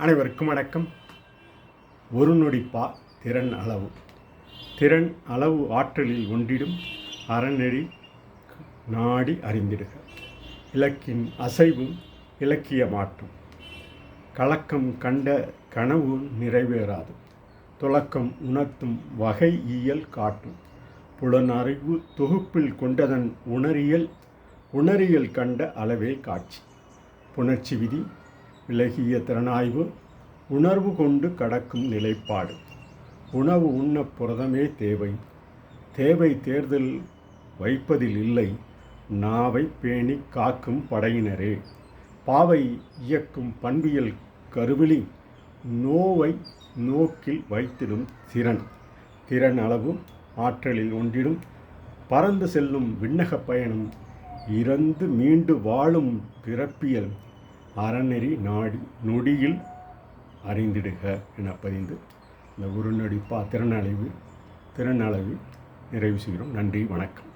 அனைவருக்கும் வணக்கம். ஒரு நொடிப்பா திறன் அளவு. திறன் அளவு ஆற்றலில் ஒன்றிடும் அறநெறி நாடி அறிந்திடுக. இலக்கின் அசைவும் இலக்கிய மாற்றும். கலக்கம் கண்ட கனவு நிறைவேறாது. துலக்கம் உணர்த்தும் வகை இயல் காட்டும். புலனறிவு தொகுப்பில் கொண்டதன் உணரியல் உணரியல் கண்ட அளவே காட்சி. புணர்ச்சி விதி விலகிய திறனாய்வு உணர்வு கொண்டு கடக்கும் நிலைப்பாடு. உணவு உண்ண புரதமே தேவை. தேவை தேர்தல் வைப்பதில் இல்லை. நாவை பேணி காக்கும் படையினரே. பாவை இயக்கும் பண்பியல் கருவிழி நோவை நோக்கில் வைத்திடும் திறன். திறன் அளவு ஆற்றலில் ஒன்றிடும். பறந்து செல்லும் விண்ணகப் பயணம் இறந்து மீண்டு வாழும் பிறப்பியல். அறநெறி நாடி நொடியில் அறிந்திடுக என பதிந்து இந்த உருநடிப்பா திறனளவு திறனளவு நிறைவு செய்கிறோம். நன்றி வணக்கம்.